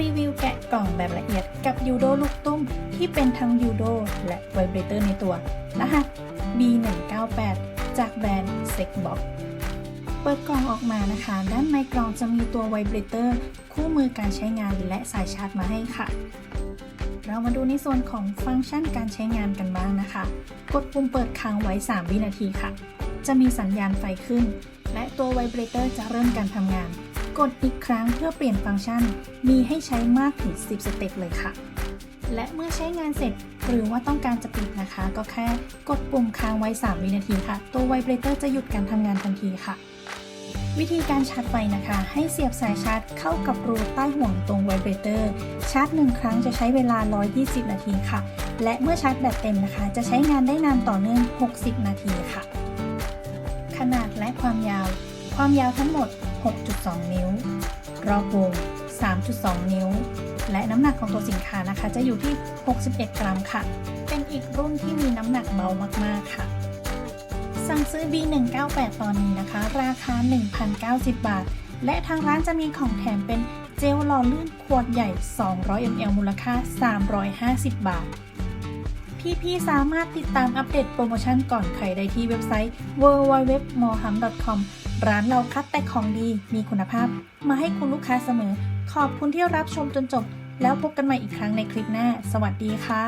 รีวิวแกะกล่องแบบละเอียดกับยูโดลูกตุ้มที่เป็นทั้งยูโดและไวเบรเตอร์ในตัว รหัส B198 จากแบรนด์ s e c b o x เปิดกล่องออกมานะคะ ด้านในกล่องจะมีตัวไวเบรเตอร์ คู่มือการใช้งานและสายชาร์จมาให้ค่ะ เรามาดูในส่วนของฟังก์ชันการใช้งานกันบ้างนะคะ กดปุ่มเปิดค้างไว้ 3 วินาทีค่ะ จะมีสัญญาณไฟขึ้น และตัวไวเบรเตอร์จะเริ่มการทำงาน กดอีกครั้งเพื่อเปลี่ยนฟังก์ชัน มีให้ใช้มากถึง 10 สเต็ปเลยค่ะ และเมื่อใช้งานเสร็จหรือว่าต้องการจะปิดนะคะ ก็แค่กดปุ่มค้างไว้ 3 วินาทีค่ะ ตัวไวเบรเตอร์จะหยุดการทำงานทันทีค่ะ วิธีการชาร์จไฟนะคะ ให้เสียบสายชาร์จเข้ากับรูใต้ห่วงตรงไวเบรเตอร์ ชาร์จหนึ่งครั้งจะใช้เวลา 120 นาทีค่ะ และเมื่อชาร์จแบตเต็มนะคะ จะใช้งานได้นานต่อเนื่อง 60 นาทีค่ะ ขนาดและความยาว ความยาวทั้งหมด 6.2 นิ้ว รอบวง 3.2 นิ้ว และน้ำหนักของตัวสินค้านะคะ จะอยู่ที่ 61 กรัมค่ะ เป็นอีกรุ่นที่มีน้ำหนักเบามากๆค่ะ สั่งซื้อ B198 ตอนนี้นะคะ ราคา 1,090 บาท และทางร้านจะมีของแถมเป็นเจลหล่อลื่นขวดใหญ่ 200 ml มูลค่า 350 บาท พี่ๆสามารถติดตามอัปเดตโปรโมชั่นก่อนใครได้ที่เว็บไซต์ www.moham.com ร้านเราคัดแต่ของดีมีคุณภาพ มาให้คุณลูกค้าเสมอ ขอบคุณที่รับชมจนจบ แล้วพบกันใหม่อีกครั้งในคลิปหน้า สวัสดีค่ะ